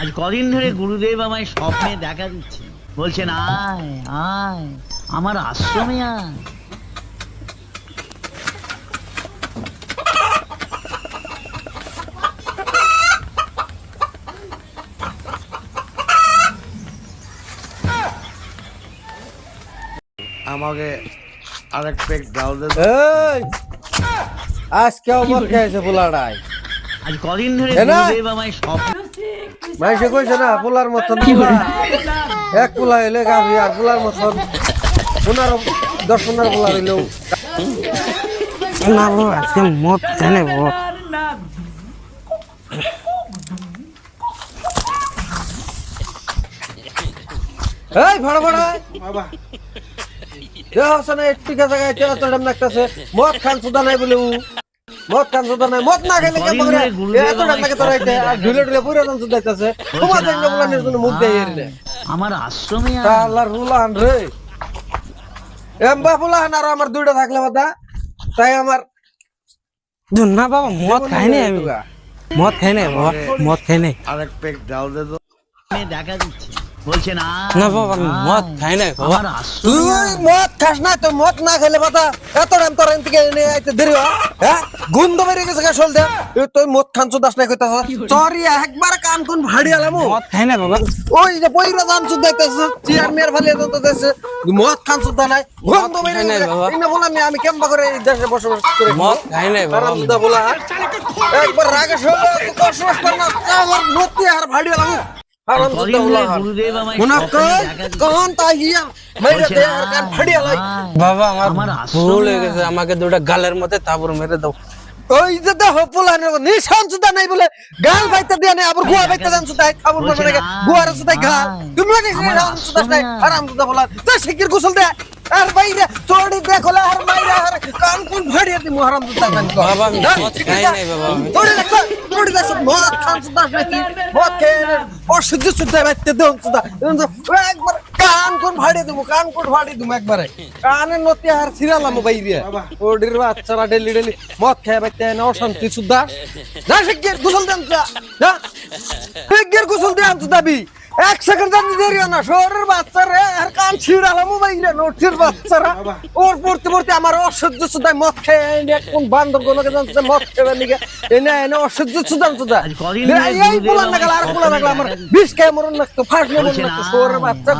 আজ কদিন ধরে গুরুদেব আমায় স্বপ্নে দেখা দিচ্ছে বলছেন আয় আয় আমার আশ্রমে আয়। আমাকে আরেক পেক ডাল দে। আজকে অমর খেয়েছে পোলাটাই আজ কদিন ধরে। গুরুদেব আমায় স্বপ্ন মাইসে কইছে না পোলার মতন। এক পোলা হইলে গাভি আর পোলার মতন পনেরো দশ পনেরো পোলা হইলেও না বাবা আজকে মদ জানে বাবা এই ভাড়া ভাড়া। দেহ আছে না একটু কাছে গায়ে তেরা তো লাগতেছে। মদ খান সুদা নাই বলে মদ সুদা নাই মদ না খেলে এত আর ঢুলে ঢুলে পুরো সুদাইতেছে তোমার জন্য মুখ দিয়ে রে আমার আশ্রমে আয় আল্লাহর রুলান রে। এম্বা ফুলান আর আমার দুইটা থাকলে বাদা। তাই আমার না বাবা মদ খাই নাই আমি। মদ খাই নাই বাবা মদ খাই নাই। আরেক পেক ডাল দে তো। দেখা দিচ্ছে। বলছেন আয় না বাবা মদ খাই নাই বাবা। তুই। মদ খাস না তো মদ না খেলে বাদা এত টাইম তোর এন থেকে এনে আইতে দেরি হয় হ্যাঁ? গন্ধ বেরিয়ে গেছে গা শোল দে। তুই মদ খান চুদাস না কইতাছ। সরি একবার কান কোন ভাড়ি আলামু মদ খাই নাই বাবা। ওই যে পয়রা দান চুদাইতেছে চেয়ার মেয়ার ফালিয়ে দিতেছে মদ খান চুদা নাই। গন্ধ বেরিয়ে গেছে বাবা। ইনা বললাম আমি কেমবা করে এই দেশে বসবাস করে। মদ খাই নাই বাবা। দা বলা একবার রাগে শোল বসবাস কর না আমার নতি আর ভাড়ি আলামু দেখা। বাবা আমার ভুল হয়ে। গেছে। আমাকে দুটা গালের মধ্যে তারপর মেরে দাও। ওই যে দেহ পোলার নিশান সুদা নাই বলে গাল বাইতে দিয়ে নেই আবার গুয়া বাইতে দেন সুদাই খবর বলছে পাবে না না, গুয়ার সুদাই গাল তুমি নাকি সুদা নাই আরাম সুদা বলার। তো শিকির গোসল দে। আর বাইরে তোড়ি দেখলে আর মাইরা আর কান কোন ভাড়িয়ে দি মহারাম সুদা কান কো বাবা, আমি মদ খাই নাই বাবা, আমি। তোড়ি দেখ তোড়ি দেখ মদ খান সুদা নাকি মদ খেয়ে অসহ্য সুদা বাইতে দেন সুদা একবার কান কোন ভাড়িয়ে দিব কান কোন ভাড়িয়ে দিব একবারে। কানে নতি আর ছিড়ালাম বাইরে। ওডির বাচ্চারা ডেলি ডেলি মদ খেয়ে না অশান্তি সুদা যা শিগগির গোসল দেন যা যা। শিগগির গোসল দেন এক সেকেন্ড জানি দেরি না। শহরের বাচ্চারা আর কান ছিড়ালাম বাইরে নটির বাচ্চারা। ওর পড়তে পড়তে আমার অসহ্য সুদায় মদ খেয়ে কোন বান্ধব কোনকে জানতে মদ খেয়ে নিগে এনে এনে অসহ্য সুদান সুদা এই ধরে এই গুরুদেব পোলা না গেল আর আমায় পোলা আমার বিষ খেয়ে মরণ লাগতো ফার্স্ট মরণ লাগতো শহরের বাচ্চা